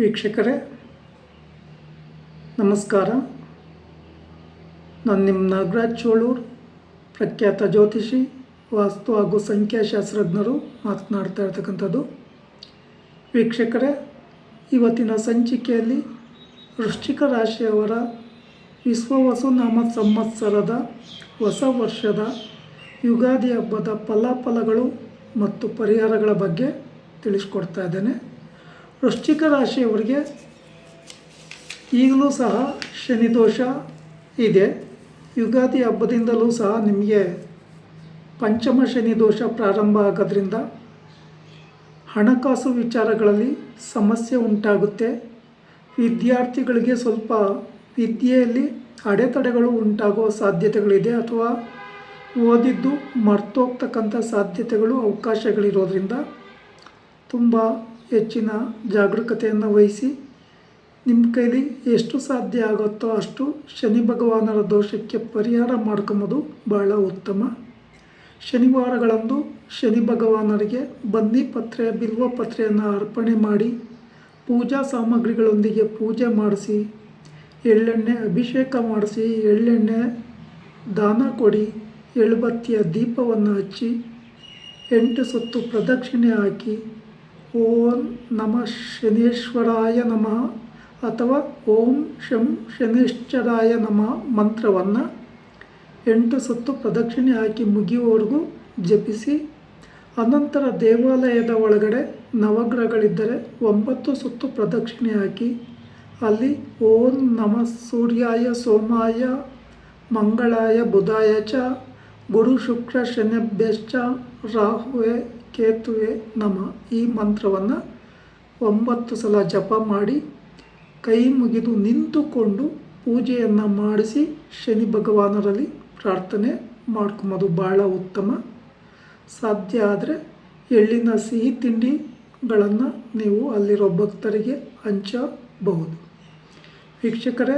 ವೀಕ್ಷಕರೇ, ನಮಸ್ಕಾರ. ನಾನು ನಿಮ್ಮ ನಾಗರಾಜ್ ಚೋಳೂರು, ಪ್ರಖ್ಯಾತ ಜ್ಯೋತಿಷಿ, ವಾಸ್ತು ಹಾಗೂ ಸಂಖ್ಯಾಶಾಸ್ತ್ರಜ್ಞರು ಮಾತನಾಡ್ತಾ ಇರ್ತಕ್ಕಂಥದ್ದು. ವೀಕ್ಷಕರೇ, ಇವತ್ತಿನ ಸಂಚಿಕೆಯಲ್ಲಿ ವೃಶ್ಚಿಕ ರಾಶಿಯವರ ವಿಶ್ವವಸುನಾಮ ಸಂವತ್ಸರದ ಹೊಸ ವರ್ಷದ ಯುಗಾದಿ ಹಬ್ಬದ ಫಲಾಫಲಗಳು ಮತ್ತು ಪರಿಹಾರಗಳ ಬಗ್ಗೆ ತಿಳಿಸ್ಕೊಡ್ತಾ ಇದ್ದೇನೆ. ವೃಶ್ಚಿಕ ರಾಶಿಯವರಿಗೆ ಈಗಲೂ ಸಹ ಶನಿದೋಷ ಇದೆ. ಯುಗಾದಿ ಹಬ್ಬದಿಂದಲೂ ಸಹ ನಿಮಗೆ ಪಂಚಮ ಶನಿ ದೋಷ ಪ್ರಾರಂಭ ಆಗೋದ್ರಿಂದ ಹಣಕಾಸು ವಿಚಾರಗಳಲ್ಲಿ ಸಮಸ್ಯೆ ಉಂಟಾಗುತ್ತೆ. ವಿದ್ಯಾರ್ಥಿಗಳಿಗೆ ಸ್ವಲ್ಪ ವಿದ್ಯೆಯಲ್ಲಿ ಅಡೆತಡೆಗಳು ಉಂಟಾಗುವ ಸಾಧ್ಯತೆಗಳಿದೆ ಅಥವಾ ಓದಿದ್ದು ಮರ್ತೋಗ್ತಕ್ಕಂಥ ಸಾಧ್ಯತೆಗಳು ಅವಕಾಶಗಳಿರೋದ್ರಿಂದ ತುಂಬ ಹೆಚ್ಚಿನ ಜಾಗರೂಕತೆಯನ್ನು ವಹಿಸಿ ನಿಮ್ಮ ಕೈಲಿ ಎಷ್ಟು ಸಾಧ್ಯ ಆಗುತ್ತೋ ಅಷ್ಟು ಶನಿ ಭಗವಾನರ ದೋಷಕ್ಕೆ ಪರಿಹಾರ ಮಾಡ್ಕೊಂಬೋದು ಬಹಳ ಉತ್ತಮ. ಶನಿವಾರಗಳಂದು ಶನಿ ಭಗವಾನರಿಗೆ ಬನ್ನಿ ಪತ್ರೆ, ಬಿಲ್ವ ಪತ್ರೆಯನ್ನು ಅರ್ಪಣೆ ಮಾಡಿ ಪೂಜಾ ಸಾಮಗ್ರಿಗಳೊಂದಿಗೆ ಪೂಜೆ ಮಾಡಿಸಿ, ಎಳ್ಳೆಣ್ಣೆ ಅಭಿಷೇಕ ಮಾಡಿಸಿ, ಎಳ್ಳೆಣ್ಣೆ ದಾನ ಕೊಡಿ, ಎಳ್ಬತ್ತಿಯ ದೀಪವನ್ನು ಹಚ್ಚಿ, ಎಂಟು ಸುತ್ತು ಪ್ರದಕ್ಷಿಣೆ ಹಾಕಿ ಓಂ ನಮಃ ಶನೇಶ್ವರಾಯ ನಮಃ ಅಥವಾ ಓಂ ಶಂ ಶನೇಶ್ವರಾಯ ನಮಃ ಮಂತ್ರವನ್ನು ಎಂಟು ಸುತ್ತು ಪ್ರದಕ್ಷಿಣೆ ಹಾಕಿ ಮುಗಿಯುವವರೆಗೂ ಜಪಿಸಿ, ಅನಂತರ ದೇವಾಲಯದ ಒಳಗಡೆ ನವಗ್ರಹಗಳಿದ್ದರೆ ಒಂಬತ್ತು ಸುತ್ತು ಪ್ರದಕ್ಷಿಣೆ ಹಾಕಿ, ಅಲ್ಲಿ ಓಂ ನಮ ಸೂರ್ಯಾಯ ಸೋಮಾಯ, ಮಂಗಳಾಯ ಬುಧಾಯ ಚ, ಗುರು ಶುಕ್ರ ಶನಿಭ್ಯಶ್ಚ, ರಾಹುವೆ ಕೇತುವೆ ನಮ ಈ ಮಂತ್ರವನ್ನು ಒಂಬತ್ತು ಸಲ ಜಪ ಮಾಡಿ ಕೈ ಮುಗಿದು ನಿಂತುಕೊಂಡು ಪೂಜೆಯನ್ನು ಮಾಡಿಸಿ ಶನಿ ಭಗವಾನರಲ್ಲಿ ಪ್ರಾರ್ಥನೆ ಮಾಡ್ಕೊಂಬೋದು ಭಾಳ ಉತ್ತಮ. ಸಾಧ್ಯ ಆದರೆ ಎಳ್ಳಿನ ಸಿಹಿ ತಿಂಡಿಗಳನ್ನು ನೀವು ಅಲ್ಲಿರೋ ಭಕ್ತರಿಗೆ ಹಂಚಬಹುದು. ವೀಕ್ಷಕರೇ,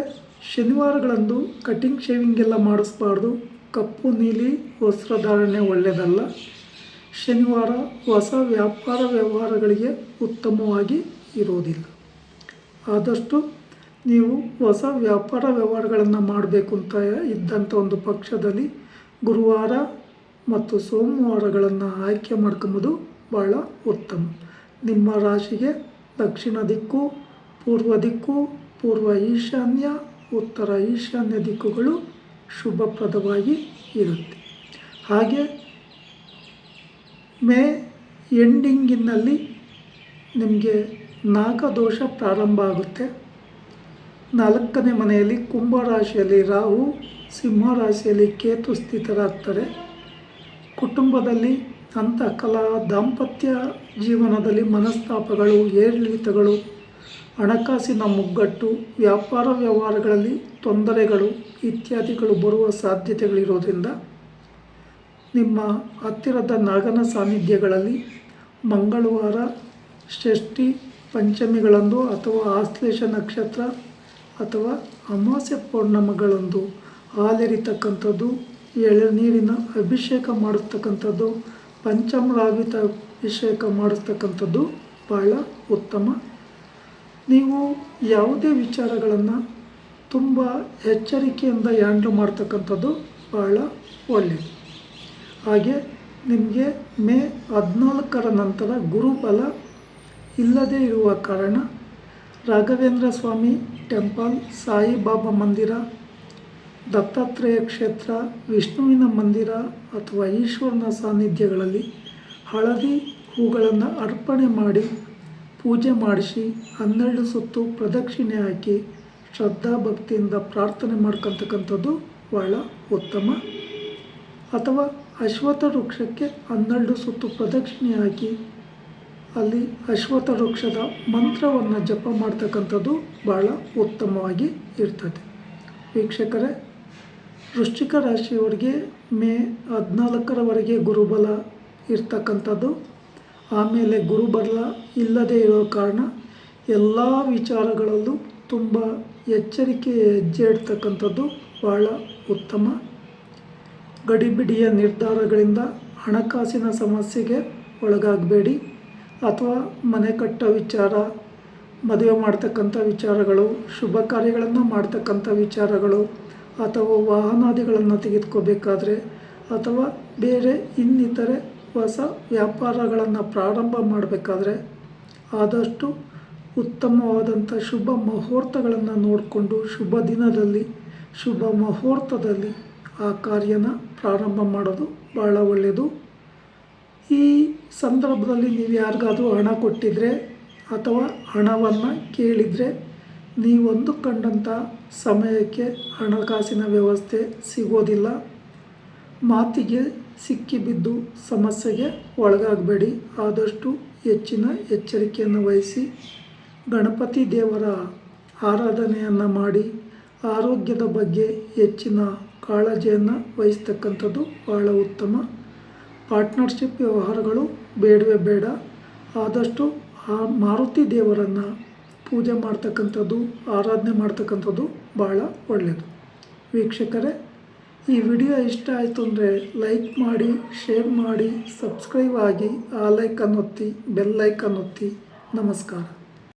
ಶನಿವಾರಗಳಂದು ಕಟಿಂಗ್ ಶೇವಿಂಗ್ ಎಲ್ಲ ಮಾಡಿಸ್ಬಾರ್ದು. ಕಪ್ಪು ನೀಲಿ, ವಸ್ತ್ರಧಾರಣೆ ಒಳ್ಳೆಯದಲ್ಲ ಶನಿವಾರ ಹೊಸ ವ್ಯಾಪಾರ ವ್ಯವಹಾರಗಳಿಗೆ ಉತ್ತಮವಾಗಿ ಇರೋದಿಲ್ಲ ಆದಷ್ಟು ನೀವು ಹೊಸ ವ್ಯಾಪಾರ ವ್ಯವಹಾರಗಳನ್ನು ಮಾಡಬೇಕು ಅಂತ ಇದ್ದಂಥ ಒಂದು ಪಕ್ಷದಲ್ಲಿ ಗುರುವಾರ ಮತ್ತು ಸೋಮವಾರಗಳನ್ನು ಆಯ್ಕೆ ಮಾಡ್ಕೊಂಬುದು ಭಾಳ ಉತ್ತಮ. ನಿಮ್ಮ ರಾಶಿಗೆ ದಕ್ಷಿಣ ದಿಕ್ಕು, ಪೂರ್ವ ದಿಕ್ಕು, ಪೂರ್ವ ಈಶಾನ್ಯ, ಉತ್ತರ ಈಶಾನ್ಯ ದಿಕ್ಕುಗಳು ಶುಭಪ್ರದವಾಗಿ ಇರುತ್ತೆ. ಹಾಗೆ ಮೇ ಎಂಡಿಂಗಿನಲ್ಲಿ ನಿಮಗೆ ನಾಗದೋಷ ಪ್ರಾರಂಭ ಆಗುತ್ತೆ. ನಾಲ್ಕನೇ ಮನೆಯಲ್ಲಿ ಕುಂಭ ರಾಶಿಯಲ್ಲಿ ರಾಹು, ಸಿಂಹ ರಾಶಿಯಲ್ಲಿ ಕೇತು ಸ್ಥಿತರಾಗ್ತಾರೆ. ಕುಟುಂಬದಲ್ಲಿ ಅಂತಃಕಲಾ ದಾಂಪತ್ಯ ಜೀವನದಲ್ಲಿ ಮನಸ್ತಾಪಗಳು, ಏರಿಳಿತಗಳು, ಹಣಕಾಸಿನ ಮುಗ್ಗಟ್ಟು, ವ್ಯಾಪಾರ ವ್ಯವಹಾರಗಳಲ್ಲಿ ತೊಂದರೆಗಳು ಇತ್ಯಾದಿಗಳು ಬರುವ ಸಾಧ್ಯತೆಗಳಿರೋದ್ರಿಂದ ನಿಮ್ಮ ಹತ್ತಿರದ ನಾಗನ ಸಾನ್ನಿಧ್ಯಗಳಲ್ಲಿ ಮಂಗಳವಾರ ಷಷ್ಠಿ ಪಂಚಮಿಗಳಂದು ಅಥವಾ ಆಶ್ಲೇಷ ನಕ್ಷತ್ರ ಅಥವಾ ಅಮಾವಾಸ್ಯ ಪೌರ್ಣಮಗಳಂದು ಹಾಲೆರಿತಕ್ಕಂಥದ್ದು ಎಳನೀರಿನ ಅಭಿಷೇಕ ಮಾಡಿಸ್ತಕ್ಕಂಥದ್ದು ಪಂಚಮರಾಗಿತ ಅಭಿಷೇಕ ಮಾಡಿಸ್ತಕ್ಕಂಥದ್ದು ಬಹಳ ಉತ್ತಮ. ನೀವು ಯಾವುದೇ ವಿಚಾರಗಳನ್ನು ತುಂಬ ಎಚ್ಚರಿಕೆಯಿಂದ ಹ್ಯಾಂಡ್ಲ್ ಮಾಡ್ತಕ್ಕಂಥದ್ದು ಬಹಳ ಒಳ್ಳೆಯದು ಹಾಗೆ ನಿಮಗೆ ಮೇ ಹದಿನಾಲ್ಕರ ನಂತರ ಗುರುಬಲ ಇಲ್ಲದೇ ಇರುವ ಕಾರಣ ರಾಘವೇಂದ್ರ ಸ್ವಾಮಿ ಟೆಂಪಲ್, ಸಾಯಿಬಾಬಾ ಮಂದಿರ, ದತ್ತಾತ್ರೇಯ ಕ್ಷೇತ್ರ, ವಿಷ್ಣುವಿನ ಮಂದಿರ ಅಥವಾ ಈಶ್ವರನ ಸಾನ್ನಿಧ್ಯಗಳಲ್ಲಿ ಹಳದಿ ಹೂಗಳನ್ನು ಅರ್ಪಣೆ ಮಾಡಿ ಪೂಜೆ ಮಾಡಿಸಿ ಹನ್ನೆರಡು ಸುತ್ತು ಪ್ರದಕ್ಷಿಣೆ ಹಾಕಿ ಶ್ರದ್ಧಾ ಭಕ್ತಿಯಿಂದ ಪ್ರಾರ್ಥನೆ ಮಾಡ್ಕೊತಕ್ಕಂಥದ್ದು ಭಾಳ ಉತ್ತಮ. ಅಥವಾ ಅಶ್ವತ್ಥ ವೃಕ್ಷಕ್ಕೆ ಹನ್ನೆರಡು ಸುತ್ತು ಪ್ರದಕ್ಷಿಣೆ ಹಾಕಿ ಅಲ್ಲಿ ಅಶ್ವಥ ವೃಕ್ಷದ ಮಂತ್ರವನ್ನು ಜಪ ಮಾಡ್ತಕ್ಕಂಥದ್ದು ಭಾಳ ಉತ್ತಮವಾಗಿ ಇರ್ತದೆ. ವೀಕ್ಷಕರೇ, ವೃಶ್ಚಿಕ ರಾಶಿಯವರಿಗೆ ಮೇ ಹದಿನಾಲ್ಕರವರೆಗೆ ಗುರುಬಲ ಇರ್ತಕ್ಕಂಥದ್ದು. ಆಮೇಲೆ ಗುರುಬಲ ಇಲ್ಲದೇ ಇರೋ ಕಾರಣ ಎಲ್ಲ ವಿಚಾರಗಳಲ್ಲೂ ತುಂಬ ಎಚ್ಚರಿಕೆ ಹೆಜ್ಜೆ ಇಡ್ತಕ್ಕಂಥದ್ದು ಭಾಳ ಉತ್ತಮ ಗಡಿಬಿಡಿಯ ನಿರ್ಧಾರಗಳಿಂದ ಹಣಕಾಸಿನ ಸಮಸ್ಯೆಗೆ ಒಳಗಾಗಬೇಡಿ ಅಥವಾ ಮನೆ ಕಟ್ಟೋ ವಿಚಾರ, ಮದುವೆ ಮಾಡ್ತಕ್ಕಂಥ ವಿಚಾರಗಳು, ಶುಭ ಕಾರ್ಯಗಳನ್ನು ಮಾಡ್ತಕ್ಕಂಥ ವಿಚಾರಗಳು ಅಥವಾ ವಾಹನಾದಿಗಳನ್ನು ತೆಗೆದುಕೋಬೇಕಾದ್ರೆ ಅಥವಾ ಬೇರೆ ಇನ್ನಿತರೆ ಹೊಸ ವ್ಯಾಪಾರಗಳನ್ನು ಪ್ರಾರಂಭ ಮಾಡಬೇಕಾದ್ರೆ ಆದಷ್ಟು ಉತ್ತಮವಾದಂಥ ಶುಭ ಮುಹೂರ್ತಗಳನ್ನು ನೋಡಿಕೊಂಡು ಶುಭ ದಿನದಲ್ಲಿ, ಶುಭ ಮುಹೂರ್ತದಲ್ಲಿ ಆ ಕಾರ್ಯನ ಪ್ರಾರಂಭ ಮಾಡೋದು ಭಾಳ ಒಳ್ಳೆಯದು ಈ ಸಂದರ್ಭದಲ್ಲಿ ನೀವು ಯಾರಿಗಾದರೂ ಹಣ ಕೊಟ್ಟಿದ್ರೆ ಅಥವಾ ಹಣವನ್ನು ಕೇಳಿದರೆ ನೀವೊಂದು ಕಂಡಂಥ ಸಮಯಕ್ಕೆ ಹಣಕಾಸಿನ ವ್ಯವಸ್ಥೆ ಸಿಗೋದಿಲ್ಲ. ಮಾತಿಗೆ ಸಿಕ್ಕಿಬಿದ್ದು ಸಮಸ್ಯೆಗೆ ಒಳಗಾಗಬೇಡಿ. ಆದಷ್ಟು ಹೆಚ್ಚಿನ ಎಚ್ಚರಿಕೆಯನ್ನು ವಹಿಸಿ ಗಣಪತಿ ದೇವರ ಆರಾಧನೆಯನ್ನು ಮಾಡಿ, ಆರೋಗ್ಯದ ಬಗ್ಗೆ ಹೆಚ್ಚಿನ ಕಾಳಜಿಯನ್ನು ವಹಿಸ್ತಕ್ಕಂಥದ್ದು ಭಾಳ ಉತ್ತಮ. ಪಾರ್ಟ್ನರ್ಶಿಪ್ ವ್ಯವಹಾರಗಳು ಬೇಡವೇ ಬೇಡ. ಆದಷ್ಟು ಆ ಮಾರುತಿ ದೇವರನ್ನು ಪೂಜೆ ಮಾಡ್ತಕ್ಕಂಥದ್ದು, ಆರಾಧನೆ ಮಾಡ್ತಕ್ಕಂಥದ್ದು ಭಾಳ ಒಳ್ಳೆಯದು ವೀಕ್ಷಕರೇ, ಈ ವಿಡಿಯೋ ಇಷ್ಟ ಆಯಿತು ಅಂದರೆ ಲೈಕ್ ಮಾಡಿ, ಶೇರ್ ಮಾಡಿ, ಸಬ್ಸ್ಕ್ರೈಬ್ ಆಗಿ, ಆ ಲೈಕನ್ನು ಒತ್ತಿ, ಬೆಲ್ ಲೈಕನ್ ಒತ್ತಿ. ನಮಸ್ಕಾರ.